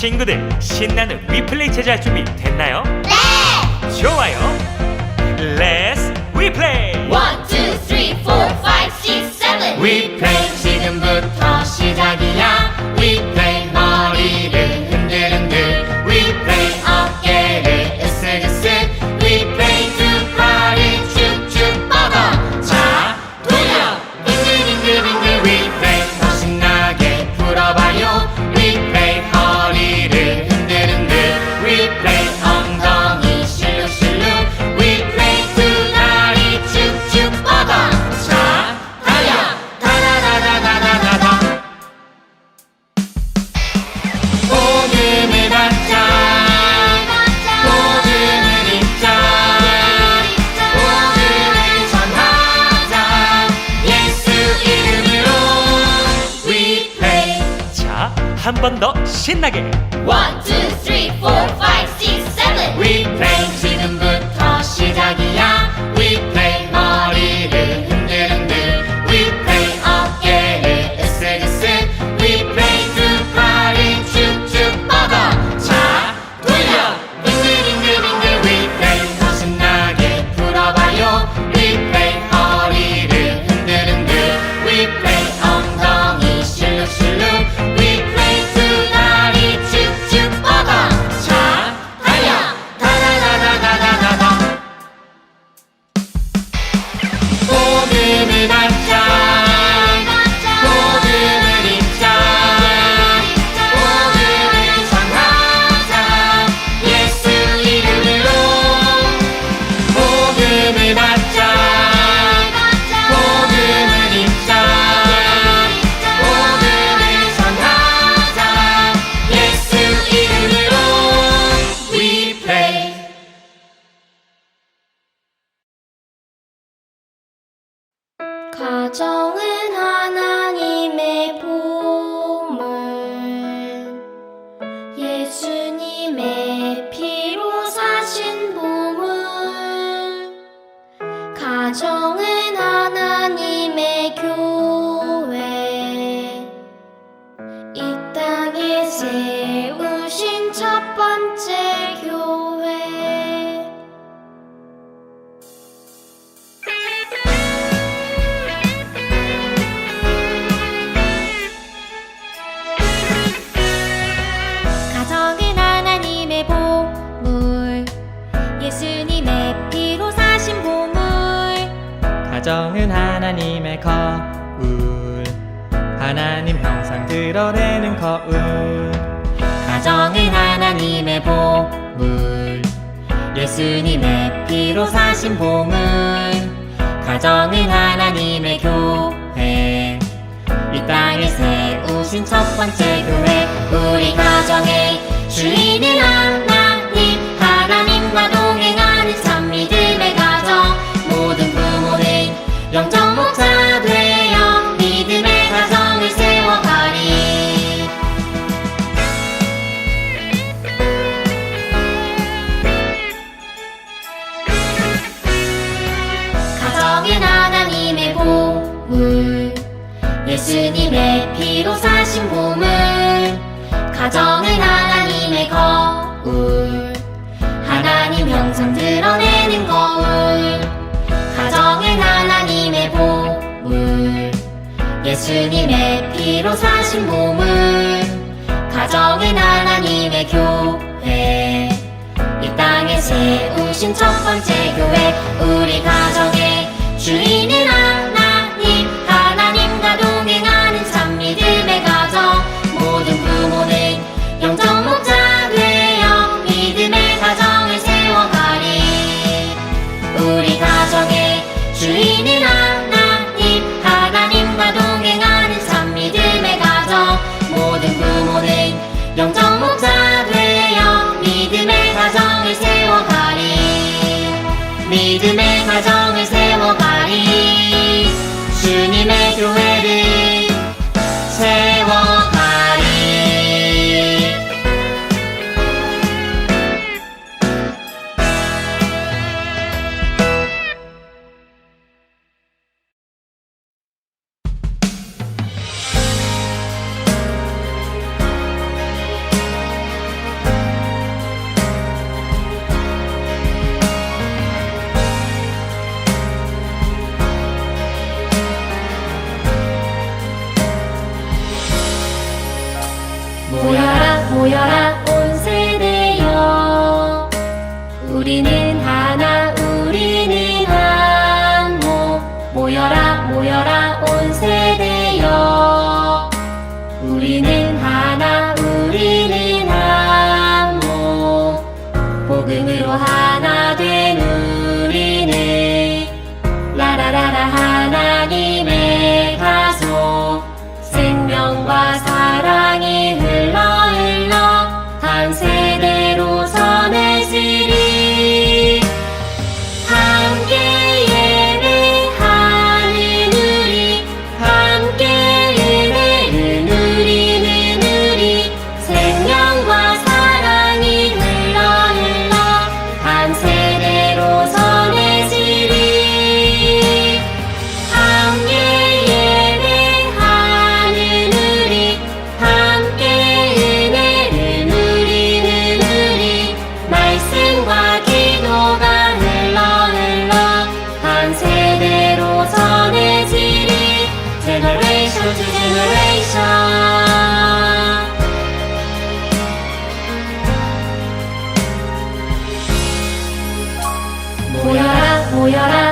친구들 신나는 위플레이 제작 준비 됐나요? 네! 좋아요! Let's replay! 한 번 더 신나게. 원, 투, 쓰리, 이 땅에 세우신 첫 번째 교회. 가정은 하나님의 보물 예수님의 피로 사신 보물. 가정은 하나님의 거울 하나님 형 만들어내는 거울. 가정은 하나님의 보물. 예수님의 피로 사신 보물. 가정은 하나님의 교회. 이 땅에 세우신 첫 번째 교회. 우리 가정의 주인은 하나 물. 예수님의 피로 사신 보물 가정은 하나님의 거울 하나님 형상 드러내는 거울 가정은 하나님의 보물. 예수님의 피로 사신 보물 가정은 하나님의 교회. 이 땅에 세우신 첫 번째 교회 우리 가정의 주인 me demand. 모여라.